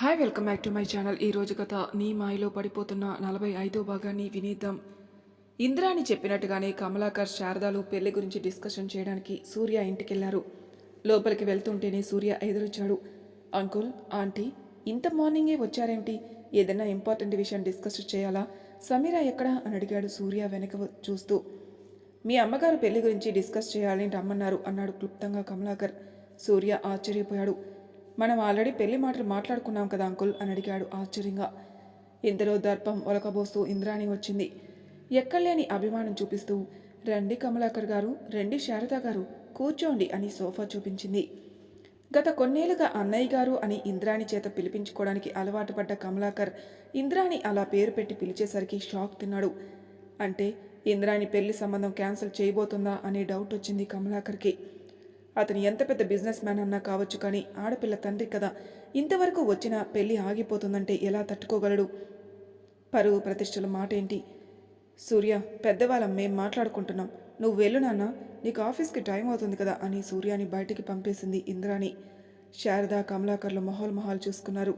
Hi welcome back to my channel ఈ రోజు కథ నీ మాయలో పడిపోతున్న నలభై ఐదో భాగాన్ని వినేద్దాం. ఇంద్రాని చెప్పినట్టుగానే కమలాకర్ శారదాలు పెళ్ళి గురించి డిస్కషన్ చేయడానికి సూర్య ఇంటికెళ్ళారు. లోపలికి వెళ్తుంటేనే సూర్య ఎదురొచ్చాడు. అంకుల్ ఆంటీ ఇంత మార్నింగే వచ్చారేంటి? ఏదైనా ఇంపార్టెంట్ విషయం డిస్కస్ చేయాలా? సమీరా ఎక్కడా? అని అడిగాడు సూర్య వెనక చూస్తూ. మీ అమ్మగారు పెళ్ళి గురించి డిస్కస్ చేయాలని రమ్మన్నారు అన్నాడు క్లుప్తంగా కమలాకర్. సూర్య ఆశ్చర్యపోయాడు. మనం ఆల్రెడీ పెళ్ళి మాటలు మాట్లాడుకున్నాం కదా అంకుల్? అని అడిగాడు ఆశ్చర్యంగా. ఇంతలో దర్పం ఒలకబోస్తూ ఇంద్రాణి వచ్చింది. ఎక్కడలేని అభిమానం చూపిస్తూ రండి కమలాకర్ గారు రండి శారద గారు కూర్చోండి అని సోఫా చూపించింది. గత కొన్నేళ్ళుగా అన్నయ్య గారు అని ఇంద్రాణి చేత పిలిపించుకోవడానికి అలవాటు పడ్డ కమలాకర్ ఇంద్రాణి అలా పేరు పెట్టి పిలిచేసరికి షాక్ తిన్నాడు. అంటే ఇంద్రాణి పెళ్ళి సంబంధం క్యాన్సిల్ చేయబోతుందా? అనే డౌట్ వచ్చింది కమలాకర్కి. అతను ఎంత పెద్ద బిజినెస్ మ్యాన్ అన్నా కావచ్చు కానీ ఆడపిల్ల తండ్రి కదా. ఇంతవరకు వచ్చిన పెళ్ళి ఆగిపోతుందంటే ఎలా తట్టుకోగలడు? పరువు ప్రతిష్టల మాట ఏంటి సూర్య పెద్దవాళ్ళం మేం మాట్లాడుకుంటున్నాం. నువ్వు వెళ్ళు నాన్న నీకు ఆఫీస్కి టైం అవుతుంది కదా అని సూర్యాని బయటికి పంపేసింది ఇంద్రాణి. శారద కమలాకర్లు మొహాలు మొహాలు చూసుకున్నారు.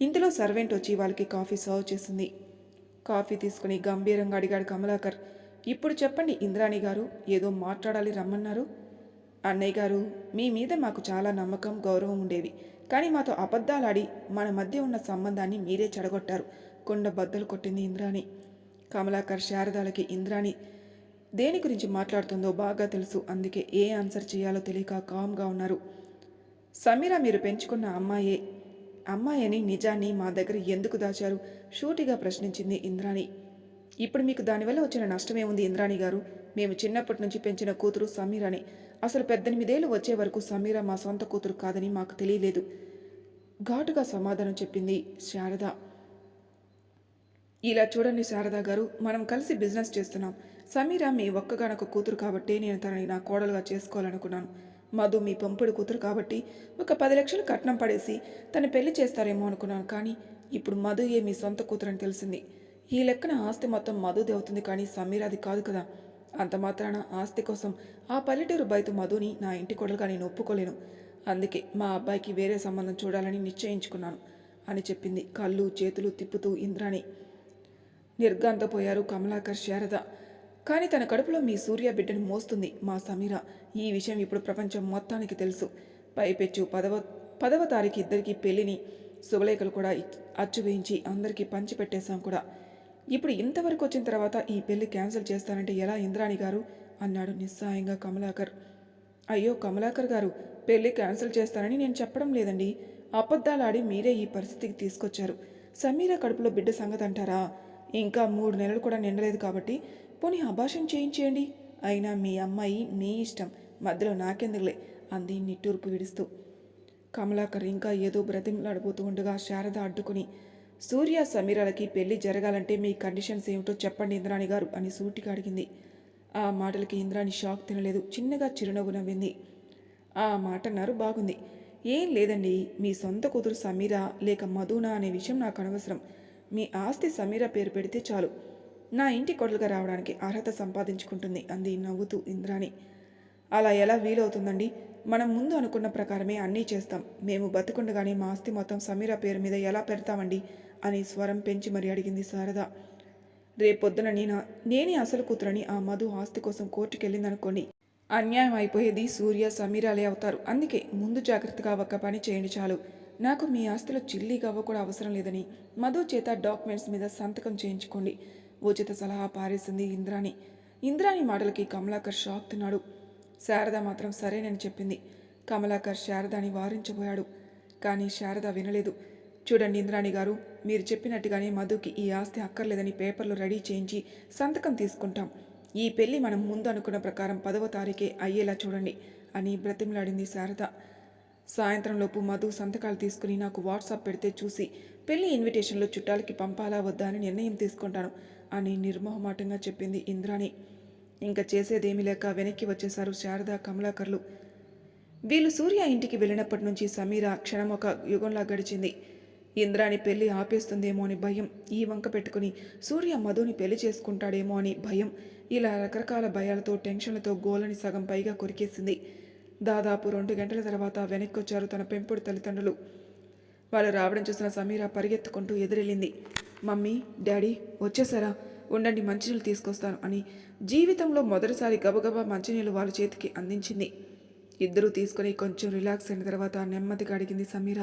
ఇంతలో సర్వెంట్ వచ్చి వాళ్ళకి కాఫీ సర్వ్ చేసింది. కాఫీ తీసుకుని గంభీరంగా అడిగాడు కమలాకర్. ఇప్పుడు చెప్పండి ఇంద్రాణి గారు ఏదో మాట్లాడాలి రమ్మన్నారు. అన్నయ్య గారు మీ మీద మాకు చాలా నమ్మకం గౌరవం ఉండేవి. కానీ మాతో అబద్ధాలాడి మన మధ్య ఉన్న సంబంధాన్ని మీరే చెడగొట్టారు. కొండ బద్దలు కొట్టింది ఇంద్రాణి. కమలాకర్ శారదాలకి ఇంద్రాణి దేని గురించి మాట్లాడుతుందో బాగా తెలుసు. అందుకే ఏ ఆన్సర్ చేయాలో తెలియక కామ్గా ఉన్నారు. సమీర మీరు పెంచుకున్న అమ్మాయే. అమ్మాయని నిజాన్ని మా దగ్గర ఎందుకు దాచారు? షూటిగా ప్రశ్నించింది ఇంద్రాణి. ఇప్పుడు మీకు దానివల్ల వచ్చిన నష్టమేముంది ఇంద్రాణి గారు? మేము చిన్నప్పటి నుంచి పెంచిన కూతురు సమీరని. అసలు పద్దెనిమిదేళ్ళు వచ్చే వరకు సమీర మా సొంత కూతురు కాదని మాకు తెలియలేదు. ఘాటుగా సమాధానం చెప్పింది శారద. ఇలా చూడండి శారదా గారు మనం కలిసి బిజినెస్ చేస్తున్నాం. సమీర మీ ఒక్కగానొక కూతురు కాబట్టి నేను తనని నా కోడలుగా చేసుకోవాలనుకున్నాను. మధు మీ పంపుడు కూతురు కాబట్టి ఒక పది లక్షలు కట్నం పడేసి తను పెళ్ళి చేస్తారేమో అనుకున్నాను కానీ ఇప్పుడు మధు ఏ మీ సొంత కూతురు అని తెలిసింది. ఈ లెక్కన ఆస్తి మొత్తం మధుది అవుతుంది కానీ సమీరాది కాదు కదా. అంత మాత్రాన ఆస్తి కోసం ఆ పల్లెటూరు బయట మధుని నా ఇంటి కొడలుగా నేను ఒప్పుకోలేను. అందుకే మా అబ్బాయికి వేరే సంబంధం చూడాలని నిశ్చయించుకున్నాను అని చెప్పింది. కళ్ళు చేతులు తిప్పుతూ ఇంద్రాణి. నిర్గాంతపోయారు కమలాకర్ శారద. కానీ తన కడుపులో మీ సూర్య బిడ్డను మోస్తుంది మా సమీర. ఈ విషయం ఇప్పుడు ప్రపంచం మొత్తానికి తెలుసు. పైపెచ్చు పదవ పదవ తారీఖు ఇద్దరికి పెళ్ళిని శుభలేఖలు కూడా అచ్చు వేయించి అందరికీ పంచిపెట్టేశాం కూడా. ఇప్పుడు ఇంతవరకు వచ్చిన తర్వాత ఈ పెళ్ళి క్యాన్సిల్ చేస్తానంటే ఎలా ఇంద్రాణి గారు? అన్నాడు నిస్సాయంగా కమలాకర్. అయ్యో కమలాకర్ గారు పెళ్ళి క్యాన్సిల్ చేస్తానని నేను చెప్పడం లేదండి. అబద్ధాలాడి మీరే ఈ పరిస్థితికి తీసుకొచ్చారు. సమీర కడుపులో బిడ్డ సంగతి అంటారా? ఇంకా మూడు నెలలు కూడా నిండలేదు కాబట్టి పోనీ అభాషణ చేయించేయండి. అయినా మీ అమ్మాయి మీ ఇష్టం. మధ్యలో నాకెందుకులే? అంది నిట్టూర్పు విడుస్తూ. కమలాకర్ ఇంకా ఏదో బ్రతిమలాడబోతూ ఉండగా శారద అడ్డుకుని సూర్య సమీరాలకి పెళ్ళి జరగాలంటే మీ కండిషన్స్ ఏమిటో చెప్పండి ఇంద్రాణి గారు అని సూటిగా అడిగింది. ఆ మాటలకి ఇంద్రాణి షాక్ తినలేదు. చిన్నగా చిరునవ్వు నవ్వింది. ఆ మాట అన్నారు బాగుంది. ఏం లేదండి. మీ సొంత కూతురు సమీర లేక మధునా అనే విషయం నాకు అనవసరం. మీ ఆస్తి సమీర పేరు పెడితే చాలు. నా ఇంటి కొడలుగా రావడానికి అర్హత సంపాదించుకుంటుంది అంది నవ్వుతూ ఇంద్రాణి. అలా ఎలా వీలవుతుందండి? మనం ముందు అనుకున్న ప్రకారమే అన్నీ చేస్తాం. మేము బతుకుండగానే మా ఆస్తి మొత్తం సమీర పేరు మీద ఎలా పెడతామండి? అని స్వరం పెంచి మరి అడిగింది శారద. రేపొద్దున నేను నేనే అసలు కూతురని ఆ మధు ఆస్తి కోసం కోర్టుకెళ్ళిందనుకోండి. అన్యాయం అయిపోయేది సూర్య సమీరాలే అవుతారు. అందుకే ముందు జాగ్రత్తగా ఒక పని చేయండి చాలు. నాకు మీ ఆస్తిలో చిల్లి గవ్వ కూడా అవసరం లేదని మధు చేత డాక్యుమెంట్స్ మీద సంతకం చేయించుకోండి. ఉచిత సలహా పారేసింది ఇంద్రాణి. ఇంద్రాణి మాటలకి కమలాకర్ షాక్ తిన్నాడు. శారద మాత్రం సరేనని చెప్పింది. కమలాకర్ శారదాని వారించబోయాడు. కానీ శారద వినలేదు. చూడండి ఇంద్రాణి గారు మీరు చెప్పినట్టుగానే మధుకి ఈ ఆస్తి అక్కర్లేదని పేపర్లు రెడీ చేయించి సంతకం తీసుకుంటాం. ఈ పెళ్ళి మనం ముందు అనుకున్న ప్రకారం పదవ తారీఖే అయ్యేలా చూడండి అని బ్రతిమలాడింది శారద. సాయంత్రంలోపు మధు సంతకాలు తీసుకుని నాకు వాట్సాప్ పెడితే చూసి పెళ్ళి ఇన్విటేషన్లో చుట్టాలకి పంపాలా వద్దా అని నిర్ణయం తీసుకుంటాను అని నిర్మోహమాటంగా చెప్పింది ఇంద్రాణి. ఇంకా చేసేదేమీ లేక వెనక్కి వచ్చేశారు శారద కమలాకర్లు. వీళ్ళు సూర్య ఇంటికి వెళ్ళినప్పటి నుంచి సమీర క్షణం ఒక యుగంలా గడిచింది. ఇంద్రాని పెళ్ళి ఆపేస్తుందేమో అని భయం ఈ వంక పెట్టుకుని సూర్య మధుని పెళ్ళి చేసుకుంటాడేమో అని భయం. ఇలా రకరకాల భయాలతో టెన్షన్లతో గోలని సగం పైగా కొరికేసింది. దాదాపు రెండు గంటల తర్వాత వెనక్కొచ్చారు తన పెంపుడు తల్లిదండ్రులు. వాళ్ళు రావడం చూసిన సమీర పరిగెత్తుకుంటూ ఎదురెళ్ళింది. మమ్మీ డాడీ వచ్చేసారా? ఉండండి మంచినీళ్ళు తీసుకొస్తాను అని జీవితంలో మొదటిసారి గబగబా మంచినీళ్ళు వాళ్ళ చేతికి అందించింది. ఇద్దరూ తీసుకుని కొంచెం రిలాక్స్ అయిన తర్వాత నెమ్మదిగా అడిగింది Sameera.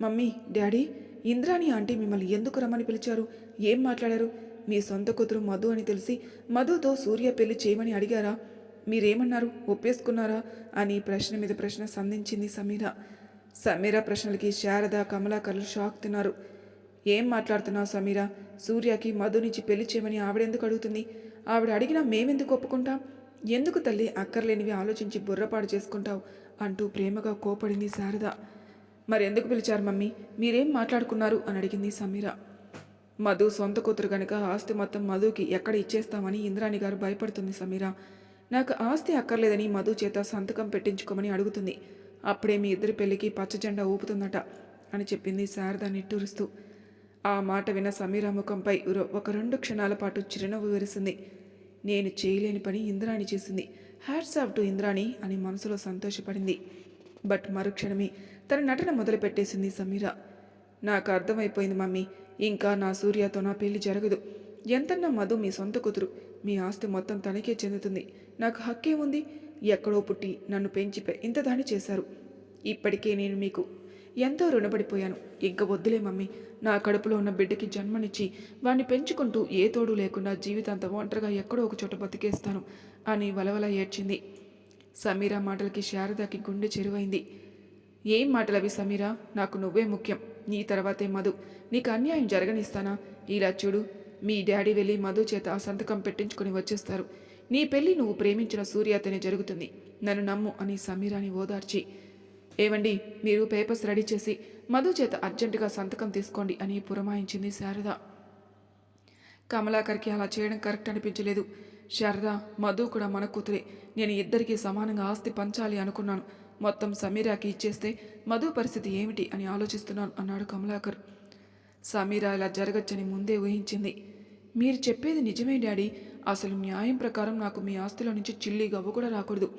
Mummy daddy Indrani aunty మిమ్మల్ని ఎందుకు రమ్మని పిలిచారు? ఏం మాట్లాడారు? మీ సొంత కూతురు మధు అని తెలిసి మధుతో సూర్య పెళ్ళి చేయమని అడిగారా? మీరేమన్నారు? ఒప్పేసుకున్నారా? అని ప్రశ్న మీద ప్రశ్న సంధించింది సమీర. సమీర ప్రశ్నలకి శారద కమలాకర్లు షాక్ తిన్నారు. ఏం మాట్లాడుతున్నావు సమీర? సూర్యకి మధు నుంచి పెళ్ళి చేయమని ఆవిడెందుకు అడుగుతుంది? ఆవిడ అడిగినా మేమెందుకు ఒప్పుకుంటాం? ఎందుకు తల్లి అక్కర్లేనివి ఆలోచించి బుర్రపాడు చేసుకుంటావు? అంటూ ప్రేమగా కోపడింది శారద. మరి ఎందుకు పిలిచారు మమ్మీ? మీరేం మాట్లాడుకున్నారు? అని అడిగింది సమీర. మధు సొంత కూతురు కనుక ఆస్తి మొత్తం మధుకి ఎక్కడ ఇచ్చేస్తామని ఇంద్రాణి గారు భయపడుతుంది సమీర. నాకు ఆస్తి అక్కర్లేదని మధు చేత సంతకం పెట్టించుకోమని అడుగుతుంది. అప్పుడే మీ ఇద్దరి పెళ్ళికి పచ్చజెండా ఊపుతుందట అని చెప్పింది శారద నిట్టూరుస్తూ. ఆ మాట విన్న సమీర ముఖంపై ఒక రెండు క్షణాల పాటు చిరునవ్వు విరిసింది. నేను చేయలేని పని ఇంద్రాణి చేసింది. హ్యాట్స్ ఆఫ్ టు ఇంద్రాణి అని మనసులో సంతోషపడింది. బట్ మరుక్షణమే తన నటన మొదలుపెట్టేసింది సమీర. నాకు అర్థమైపోయింది మమ్మీ. ఇంకా నా సూర్యతో నా పెళ్ళి జరగదు. ఎంతన్నా మధు మీ సొంత కూతురు. మీ ఆస్తి మొత్తం తనకే చెందుతుంది. నాకు హక్కే ఉంది. ఎక్కడో పుట్టి నన్ను పెంచి ఇంత దాని చేశారు. ఇప్పటికే నేను మీకు ఎంతో రుణపడిపోయాను. ఇంక వద్దులే మమ్మీ. నా కడుపులో ఉన్న బిడ్డకి జన్మనిచ్చి వాణ్ణి పెంచుకుంటూ ఏ తోడు లేకుండా జీవితాంతం ఒంటరిగా ఎక్కడో ఒక చోట బతికేస్తాను అని వలవల ఏడ్చింది. సమీరా మాటలకి శారదకి గుండె చెరువైంది. ఏం మాటలవి సమీరా? నాకు నువ్వే ముఖ్యం. నీ తర్వాతే మధు. నీకు అన్యాయం జరగనిస్తానా? ఇలా చూడు. మీ డాడీ వెళ్ళి మధు చేత ఆ సంతకం పెట్టించుకుని వచ్చేస్తారు. నీ పెళ్ళి నువ్వు ప్రేమించిన సూర్యతనే జరుగుతుంది. నన్ను నమ్ము అని సమీరాని ఓదార్చి. ఏవండి మీరు పేపర్స్ రెడీ చేసి మధు చేత అర్జెంటుగా సంతకం తీసుకోండి అని పురమాయించింది శారద. కమలాకర్కి అలా చేయడం కరెక్ట్ అనిపించలేదు. శారద మధు కూడా మన కూతురే. నేను ఇద్దరికీ సమానంగా ఆస్తి పంచాలి అనుకున్నాను. మొత్తం సమీరాకి ఇచ్చేస్తే మధు పరిస్థితి ఏమిటి అని ఆలోచిస్తున్నాను అన్నాడు కమలాకర్. సమీరా ఇలా జరగచ్చని ముందే ఊహించింది. మీరు చెప్పేది నిజమే డాడీ. అసలు న్యాయం ప్రకారం నాకు మీ ఆస్తిలో నుంచి చిల్లి గవ్వు కూడా రాకూడదు.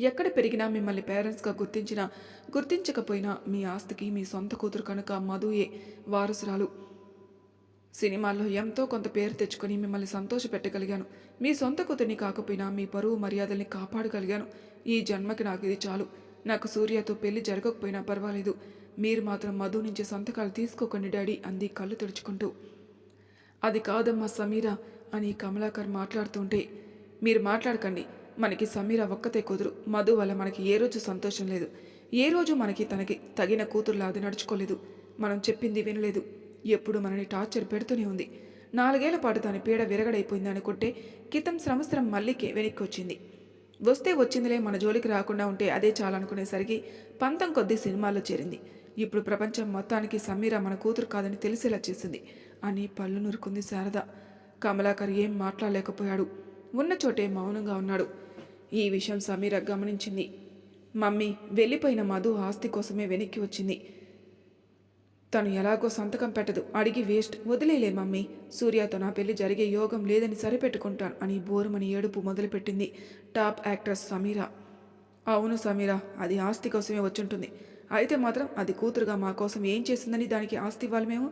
ఎక్కడ పెరిగినా మిమ్మల్ని పేరెంట్స్గా గుర్తించినా గుర్తించకపోయినా మీ ఆస్తికి మీ సొంత కూతురు కనుక మధుయే వారసురాలు. సినిమాల్లో ఎంతో కొంత పేరు తెచ్చుకొని మిమ్మల్ని సంతోషపెట్టగలిగాను. మీ సొంత కూతుర్ని కాకపోయినా మీ పరువు మర్యాదల్ని కాపాడగలిగాను. ఈ జన్మకి నాకు ఇది చాలు. నాకు సూర్యతో పెళ్ళి జరగకపోయినా పర్వాలేదు. మీరు మాత్రం మధు నుంచి సంతకాలు తీసుకోకండి డాడీ అంది కళ్ళు తుడుచుకుంటూ. అది కాదమ్మా సమీర అని కమలాకర్ మాట్లాడుతుంటే మీరు మాట్లాడకండి. మనకి సమీర ఒక్కతే కుదురు మధు వల్ల మనకి ఏ రోజు సంతోషం లేదు. ఏ రోజు మనకి తనకి తగిన కూతురులా అది నడుచుకోలేదు. మనం చెప్పింది వినలేదు. ఎప్పుడు మనని టార్చర్ పెడుతూనే ఉంది. నాలుగేళ్ళ పాటు తాను పీడ విరగడైపోయింది అనుకుంటే క్రితం సంవత్సరం మళ్ళీకే వెనక్కి వచ్చింది వస్తే వచ్చిందిలే మన జోలికి రాకుండా ఉంటే అదే చాలనుకునేసరికి పంతం కొద్దీ సినిమాల్లో చేరింది. ఇప్పుడు ప్రపంచం మొత్తానికి సమీర మన కూతురు కాదని తెలిసేలా చేసింది. అని పళ్ళు నురుకుంది శారద. కమలాకర్ ఏం మాట్లాడలేకపోయాడు. ఉన్న చోటే మౌనంగా ఉన్నాడు. ఈ విషయం సమీర గమనించింది. మమ్మీ వెళ్ళిపోయిన మధు ఆస్తి కోసమే వెనక్కి వచ్చింది. తను ఎలాగో సంతకం పెట్టదు. అడిగి వేస్ట్. వదిలేలే మమ్మీ. సూర్యతో నా పెళ్ళి జరిగే యోగం లేదని సరిపెట్టుకుంటాను అని బోరుమని ఏడుపు మొదలుపెట్టింది. Top actress Sameera. అవును సమీరా అది ఆస్తి కోసమే వచ్చుంటుంది. అయితే మాత్రం అది కూతురుగా మా కోసం ఏం చేసిందని దానికి ఆస్తి ఇవ్వాలి మేము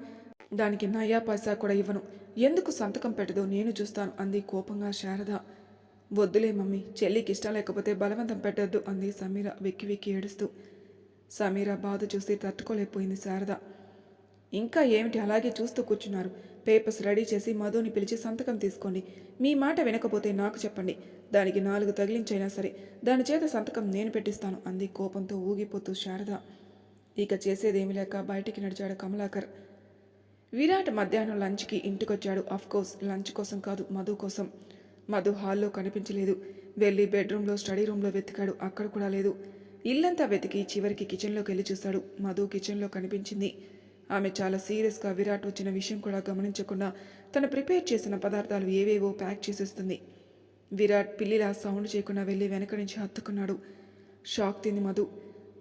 దానికి నయా పైసా కూడా ఇవ్వను. ఎందుకు సంతకం పెట్టదో నేను చూస్తాను అంది కోపంగా శారద. వద్దులే మమ్మీ చెల్లికి ఇష్టం లేకపోతే బలవంతం పెట్టొద్దు అంది సమీర వెక్కి వెక్కి ఏడుస్తూ. సమీర బాధ చూసి తట్టుకోలేకపోయింది శారద. ఇంకా ఏమిటి అలాగే చూస్తూ కూర్చున్నారు? పేపర్స్ రెడీ చేసి మధుని పిలిచి సంతకం తీసుకోండి. మీ మాట వినకపోతే నాకు చెప్పండి. దానికి నాలుగు తగిలించైనా సరే దాని చేత సంతకం నేను పెట్టిస్తాను అంది కోపంతో ఊగిపోతూ శారద. ఇక చేసేదేమీ లేక బయటికి నడిచాడు కమలాకర్. విరాట్ మధ్యాహ్నం లంచ్కి ఇంటికొచ్చాడు. కోర్స్ లంచ్ కోసం కాదు మధు కోసం. మధు హాల్లో కనిపించలేదు. వెళ్ళి బెడ్రూమ్లో స్టడీ రూమ్లో వెతికాడు. అక్కడ కూడా లేదు. ఇల్లంతా వెతికి చివరికి కిచెన్లోకి వెళ్ళి చూశాడు. మధు కిచెన్లో కనిపించింది. ఆమె చాలా సీరియస్గా విరాట్ వచ్చిన విషయం కూడా గమనించకుండా తను ప్రిపేర్ చేసిన పదార్థాలు ఏవేవో ప్యాక్ చేసేస్తుంది. విరాట్ పిల్లిలా సౌండ్ చేయకుండా వెళ్ళి వెనక నుంచి హత్తుకున్నాడు. షాక్ తింది మధు.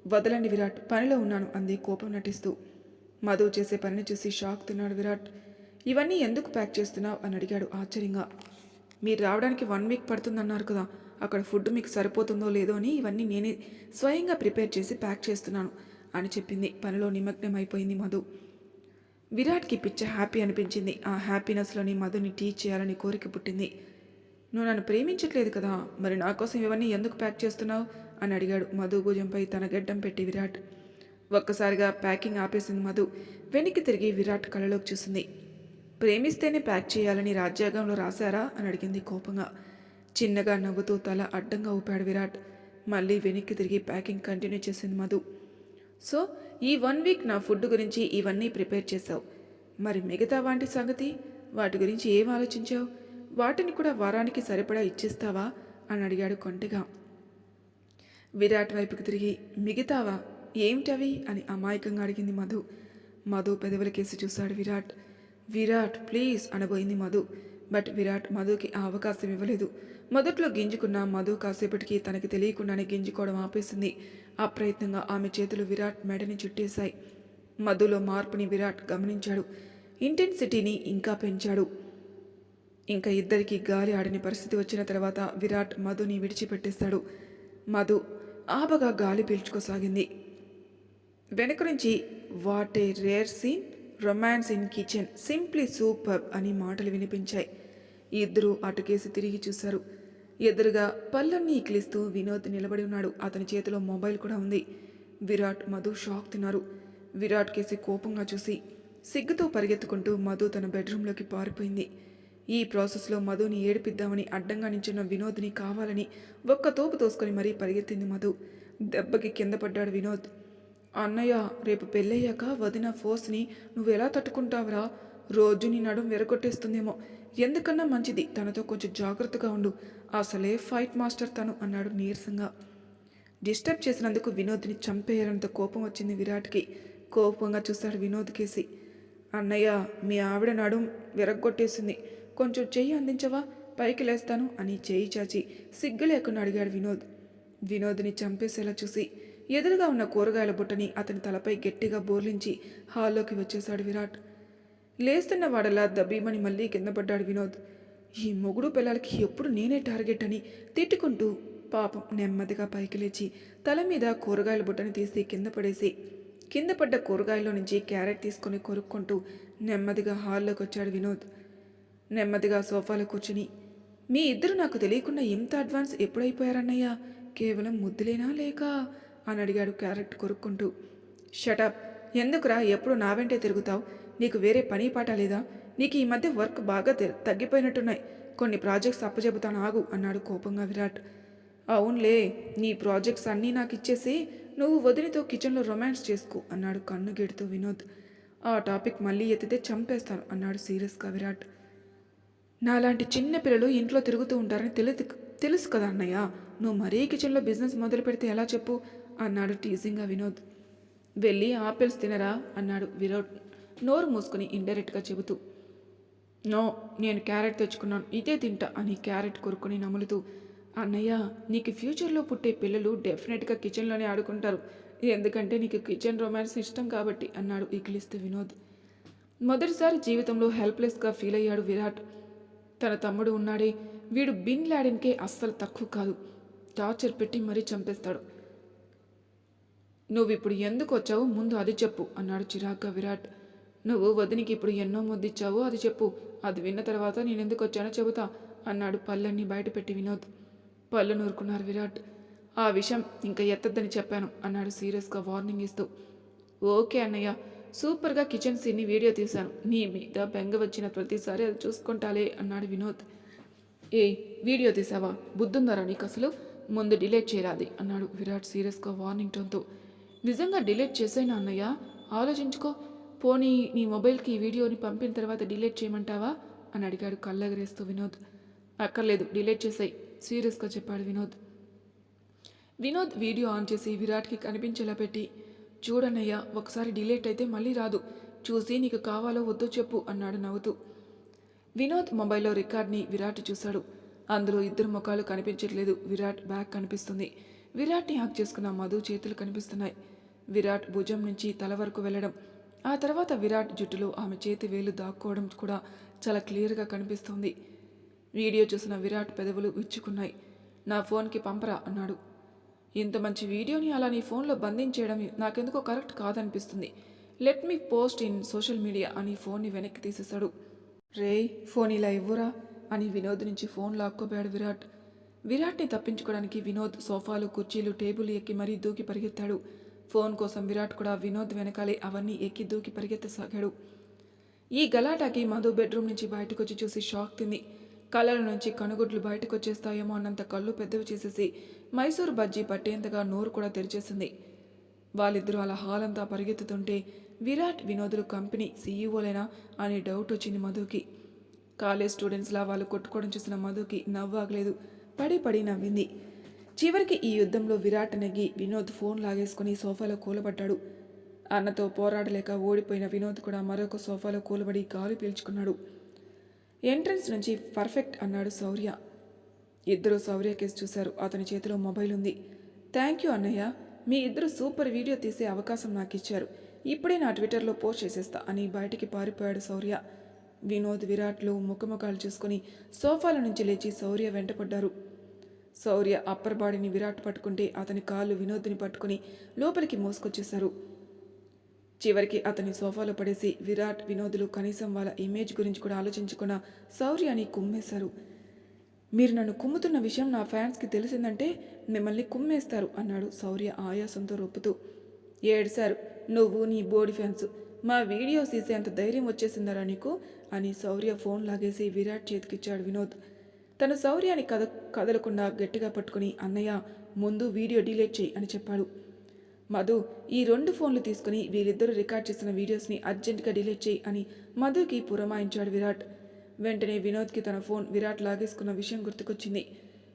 వదలండి విరాట్ పనిలో ఉన్నాను అంది కోపం నటిస్తూ. మధు చేసే పనిని చూసి షాక్ తిన్నాడు విరాట్. ఇవన్నీ ఎందుకు ప్యాక్ చేస్తున్నావు? అని అడిగాడు ఆశ్చర్యంగా. మీరు రావడానికి వన్ వీక్ పడుతుందన్నారు కదా అక్కడ ఫుడ్ మీకు సరిపోతుందో లేదో అని ఇవన్నీ నేనే స్వయంగా ప్రిపేర్ చేసి ప్యాక్ చేస్తున్నాను. అని చెప్పింది. పనిలో నిమగ్నం అయిపోయింది మధు. విరాట్కి పిచ్చ హ్యాపీ అనిపించింది. ఆ హ్యాపీనెస్లోని మధుని టీచ్ చేయాలని కోరిక పుట్టింది. నువ్వు నన్ను ప్రేమించట్లేదు కదా మరి నా కోసం ఇవన్నీ ఎందుకు ప్యాక్ చేస్తున్నావు? అని అడిగాడు మధు భుజంపై తన గడ్డం పెట్టి విరాట్. ఒక్కసారిగా ప్యాకింగ్ ఆపేసింది మధు. వెనక్కి తిరిగి విరాట్ కళ్ళలోకి చూసింది. ప్రేమిస్తేనే ప్యాక్ చేయాలని రాజ్యాంగంలో రాశారా? అని అడిగింది కోపంగా. చిన్నగా నవ్వుతూ తల అడ్డంగా ఊపాడు విరాట్. మళ్ళీ వెనక్కి తిరిగి ప్యాకింగ్ కంటిన్యూ చేసింది మధు. సో ఈ వన్ వీక్ నా ఫుడ్ గురించి ఇవన్నీ ప్రిపేర్ చేశావు. మరి మిగతా వాటి సంగతి? వాటి గురించి ఏం ఆలోచించావు? వాటిని కూడా వారానికి సరిపడా ఇచ్చేస్తావా? అని అడిగాడు కొంటిగా. విరాట్ వైపుకి తిరిగి మిగతావా? ఏమిటవి అని అమాయకంగా అడిగింది మధు. మధు పెదవుల కేసు చూశాడు విరాట్. విరాట్ ప్లీజ్ అనబోయింది మధు. బట్ విరాట్ మధుకి ఆ అవకాశం ఇవ్వలేదు. మొదట్లో గింజుకున్న మధు కాసేపటికి తనకి తెలియకుండానే గింజుకోవడం ఆపేసింది. అప్రయత్నంగా ఆమె చేతులు విరాట్ మెడని చుట్టేశాయి. మధులో మార్పుని విరాట్ గమనించాడు. ఇంటెన్సిటీని ఇంకా పెంచాడు. ఇంకా ఇద్దరికి గాలి ఆడని పరిస్థితి వచ్చిన తర్వాత విరాట్ మధుని విడిచిపెట్టేస్తాడు. మధు ఆపగా గాలి పీల్చుకోసాగింది. వెనక నుంచి what a rare scene. Romance in kitchen simply super అని మాటలు వినిపించాయి. ఇద్దరూ అటుకేసి తిరిగి చూశారు. ఎదురుగా పళ్ళన్నీ ఇకిలిస్తూ వినోద్ నిలబడి ఉన్నాడు. అతని చేతిలో మొబైల్ కూడా ఉంది. విరాట్ మధు షాక్ తిన్నారు. విరాట్ కేసి కోపంగా చూసి సిగ్గుతో పరిగెత్తుకుంటూ మధు తన బెడ్రూమ్లోకి పారిపోయింది. ఈ ప్రాసెస్లో మధుని ఏడిపిద్దామని అడ్డంగా నించున్న వినోద్ని కావాలని ఒక్క తోపు తోసుకొని మరీ పరిగెత్తింది మధు. దెబ్బకి కింద పడ్డాడు వినోద్. అన్నయ్య రేపు పెళ్ళయ్యాక వదిన ఫోర్స్ని నువ్వు ఎలా తట్టుకుంటావురా? రోజు నీ నడుం విరగొట్టేస్తుందేమో. ఎందుకన్నా మంచిది? తనతో కొంచెం జాగ్రత్తగా ఉండు. అసలే ఫైట్ మాస్టర్ తను అన్నాడు నీరసంగా. డిస్టర్బ్ చేసినందుకు వినోద్ని చంపేయాలంత కోపం వచ్చింది విరాట్కి. కోపంగా చూశాడు వినోద్ కేసి. అన్నయ్య మీ ఆవిడ నడుం విరగ్గొట్టేసింది కొంచెం చెయ్యి అందించవా? పైకి లేస్తాను అని చేయి చాచి సిగ్గు లేకుండా అడిగాడు వినోద్. వినోద్ని చంపేసేలా చూసి ఎదురుగా ఉన్న కూరగాయల బుట్టని అతని తలపై గట్టిగా బోర్లించి హాల్లోకి వచ్చేశాడు విరాట్. లేస్తున్న వాడలా దబ్బీమని మళ్ళీ కింద పడ్డాడు వినోద్. ఈ మొగుడు పిల్లలకి ఎప్పుడు నేనే టార్గెట్ అని తిట్టుకుంటూ పాపం నెమ్మదిగా పైకి లేచి తల మీద కూరగాయల బుట్టని తీసి కింద పడేసి కింద పడ్డ కూరగాయల్లో నుంచి క్యారెట్ తీసుకొని కొరుక్కుంటూ నెమ్మదిగా హాల్లోకి వచ్చాడు వినోద్. నెమ్మదిగా సోఫాలో కూర్చుని మీ ఇద్దరు నాకు తెలియకుండా ఇంత అడ్వాన్స్ ఎప్పుడైపోయారన్నయ్యా? కేవలం ముద్దులేనా లేక? అని అడిగాడు క్యారెట్ కొరుక్కుంటూ. షటప్ ఎందుకురా? ఎప్పుడు నా వెంటే తిరుగుతావు? నీకు వేరే పని పాట లేదా? నీకు ఈ మధ్య వర్క్ బాగా తగ్గిపోయినట్టున్నాయి. కొన్ని ప్రాజెక్ట్స్ అప్పచెబుతాను ఆగు అన్నాడు కోపంగా విరాట్. అవునులే నీ ప్రాజెక్ట్స్ అన్నీ నాకు ఇచ్చేసి నువ్వు వదిలితో కిచెన్లో రొమాన్స్ చేసుకో అన్నాడు కన్ను గెడుతూ వినోద్. ఆ టాపిక్ మళ్ళీ ఎత్తితే చంపేస్తాను అన్నాడు సీరియస్గా విరాట్. నాలాంటి చిన్న పిల్లలు ఇంట్లో తిరుగుతూ ఉంటారని తెలి తెలుసు కదా అన్నయ్య. నువ్వు మరీ కిచెన్లో బిజినెస్ మొదలు పెడితే ఎలా చెప్పు? అన్నాడు టీజింగ్గా వినోద్ వెళ్ళి ఆపిల్స్ తినరా? అన్నాడు వినోద్ నోరు మూసుకొని ఇండైరెక్ట్గా చెబుతూ. నో నేను క్యారెట్ తెచ్చుకున్నాను. ఇదే తింటా అని క్యారెట్ కొరుకుని నములుతూ. అన్నయ్య నీకు ఫ్యూచర్లో పుట్టే పిల్లలు డెఫినెట్గా కిచెన్లోనే ఆడుకుంటారు. ఎందుకంటే నీకు కిచెన్ రొమాన్స్ ఇష్టం కాబట్టి అన్నాడు ఇకిలిస్తూ వినోద్. మొదటిసారి జీవితంలో హెల్ప్లెస్గా ఫీల్ అయ్యాడు విరాట్. తన తమ్ముడు ఉన్నాడే. వీడు బిన్ లాడెన్కే అస్సలు తక్కువ కాదు. టార్చర్ పెట్టి మరీ చంపేస్తాడు. నువ్వు ఇప్పుడు ఎందుకు వచ్చావు ముందు అది చెప్పు అన్నాడు చిరాగ్గా విరాట్. నువ్వు వదినికి ఇప్పుడు ఎన్నో ముద్దిచ్చావో అది చెప్పు. అది విన్న తర్వాత నేను ఎందుకు వచ్చానో చెబుతా అన్నాడు పళ్ళన్నీ బయటపెట్టి వినోద్. పళ్ళు నూరుకున్నారు విరాట్. ఆ విషయం ఇంకా ఎత్తద్దని చెప్పాను అన్నాడు సీరియస్గా వార్నింగ్ ఇస్తూ. ఓకే అన్నయ్య సూపర్గా కిచెన్ సీన్ని వీడియో తీశాను. నీ మీద బెంగ వచ్చిన ప్రతిసారి అది చూసుకుంటాలే అన్నాడు వినోద్. ఏ వీడియో తీసావా బుద్ధుందరా నీకు అసలు ముందు డిలీట్ చేయరాది అన్నాడు విరాట్ సీరియస్గా వార్నింగ్ టోన్తో. నిజంగా డిలీట్ చేసేనా అన్నయ్య? ఆలోచించుకో. పోనీ నీ మొబైల్కి ఈ వీడియోని పంపిన తర్వాత డిలీట్ చేయమంటావా? అని అడిగాడు కళ్ళెగరేస్తూ వినోద్. అక్కర్లేదు డిలీట్ చేసాయి. సీరియస్గా చెప్పాడు వినోద్. వినోద్ వీడియో ఆన్ చేసి విరాట్కి కనిపించేలా పెట్టి చూడన్నయ్య ఒకసారి డిలీట్ అయితే మళ్ళీ రాదు. చూసి నీకు కావాలో వద్దో చెప్పు అన్నాడు నవ్వుతూ. వినోద్ మొబైల్లో రికార్డ్ని విరాట్ చూశాడు. అందులో ఇద్దరు ముఖాలు కనిపించట్లేదు. విరాట్ బ్యాగ్ కనిపిస్తుంది. విరాట్ని హ్యాక్ చేసుకున్న మధు చేతులు కనిపిస్తున్నాయి. విరాట్ భుజం నుంచి తల వరకు వెళ్ళడం. ఆ తర్వాత విరాట్ జుట్టులో ఆమె చేతి వేలు దాక్కోవడం కూడా చాలా క్లియర్గా కనిపిస్తోంది. వీడియో చూసిన విరాట్ పెదవులు విచ్చుకున్నాయి. నా ఫోన్కి పంపరా అన్నాడు. ఇంత మంచి వీడియోని అలా నీ ఫోన్లో బంధించేయడం నాకెందుకో correct కాదనిపిస్తుంది. Let me post in social media అని ఫోన్ని వెనక్కి తీసేశాడు. రే ఫోన్ ఇలా ఇవ్వురా అని వినోద్ నుంచి ఫోన్ లాక్కోపోయాడు విరాట్. విరాట్ని తప్పించుకోవడానికి వినోద్ సోఫాలు కుర్చీలు టేబుల్ ఎక్కి మరీ దూకి పరిగెత్తాడు. ఫోన్ కోసం విరాట్ కూడా వినోద్ వెనకాలే అవన్నీ ఎక్కి దూకి పరిగెత్తసాగాడు. ఈ గలాటాకి మధు బెడ్రూమ్ నుంచి బయటకొచ్చి చూసి షాక్ తింది. కళ్ళల నుంచి కనుగుడ్లు బయటకు వచ్చేస్తాయేమో అన్నంత కళ్ళు పెద్దవి చేసేసి మైసూర్ బజ్జీ పట్టేంతగా నోరు కూడా తెరిచేసింది. వాళ్ళిద్దరూ అలా హాల్ అంతా పరిగెత్తుతుంటే విరాట్ వినోదులు కంపెనీ సీఈఓలేనా అని డౌట్ వచ్చింది మధుకి. కాలేజ్ స్టూడెంట్స్లా వాళ్ళు కొట్టుకోవడం చూసిన మధుకి నవ్వాగలేదు పడి పడి నవ్వింది. చివరికి ఈ యుద్ధంలో విరాట్ నెగ్గి వినోద్ ఫోన్ లాగేసుకుని సోఫాలో కూలబడ్డాడు. అన్నతో పోరాడలేక ఓడిపోయిన వినోద్ కూడా మరొక సోఫాలో కూలబడి గాలి పీల్చుకున్నాడు. ఎంట్రన్స్ నుంచి పర్ఫెక్ట్ అన్నాడు శౌర్య. ఇద్దరు శౌర్య కేసు చూశారు. అతని చేతిలో మొబైల్ ఉంది. థ్యాంక్ యూ అన్నయ్య. మీ ఇద్దరు సూపర్ వీడియో తీసే అవకాశం నాకు ఇచ్చారు ఇప్పుడే నా ట్విట్టర్లో పోస్ట్ చేసేస్తా అని బయటికి పారిపోయాడు శౌర్య. వినోద్ విరాట్లు ముఖముఖాలు చూసుకుని సోఫాల నుంచి లేచి శౌర్య వెంటపడ్డారు. శౌర్య అప్పర్ బాడీని విరాట్ పట్టుకుంటే అతని కాళ్ళు వినోద్ని పట్టుకుని లోపలికి మోసుకొచ్చేశారు. చివరికి అతని సోఫాలో పడేసి విరాట్ వినోదులు కనీసం వాళ్ళ ఇమేజ్ గురించి కూడా ఆలోచించకుండా శౌర్యాని కుమ్మేశారు. మీరు నన్ను కుమ్ముతున్న విషయం నా ఫ్యాన్స్కి తెలిసిందంటే మిమ్మల్ని కుమ్మేస్తారు అన్నాడు శౌర్య ఆయాసంతో రొప్పుతూ. ఏడ్శారు నువ్వు నీ బోడి ఫ్యాన్స్. మా వీడియోస్ తీసేంత ధైర్యం వచ్చేసిందరా నీకు? అని శౌర్య ఫోన్ లాగేసి విరాట్ చేతికిచ్చాడు వినోద్. తను శౌర్యాన్ని కద కదలకుండా గట్టిగా పట్టుకుని అన్నయ్య ముందు వీడియో డిలీట్ చేయి అని చెప్పాడు. మధు ఈ రెండు ఫోన్లు తీసుకుని వీళ్ళిద్దరూ రికార్డ్ చేసిన వీడియోస్ని అర్జెంటుగా డిలీట్ చేయి అని మధుకి పురమాయించాడు విరాట్. వెంటనే వినోద్కి తన ఫోన్ విరాట్ లాగేసుకున్న విషయం గుర్తుకొచ్చింది.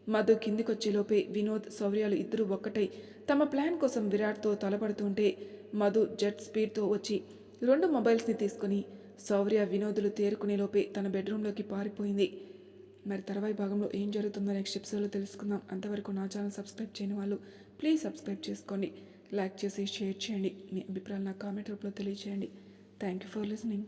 మధు కిందికొచ్చేలోపే వినోద్ శౌర్యాలు ఇద్దరూ ఒక్కటై తమ ప్లాన్ కోసం విరాట్తో తలపడుతుంటే మధు జెట్ స్పీడ్తో వచ్చి రెండు మొబైల్స్ని తీసుకుని సౌర్య వినోదులు తేరుకునేలోపే తన బెడ్రూమ్లోకి పారిపోయింది. మరి తర్వాయి భాగంలో ఏం జరుగుతుందో నెక్స్ట్ ఎపిసోడ్లో తెలుసుకుందాం. అంతవరకు నా ఛానల్ సబ్స్క్రైబ్ చేయని వాళ్ళు ప్లీజ్ సబ్స్క్రైబ్ చేసుకోండి. లైక్ చేసి షేర్ చేయండి. మీ అభిప్రాయాలు నా కామెంట్ రూపంలో తెలియజేయండి థ్యాంక్ యూ ఫర్ లిసనింగ్.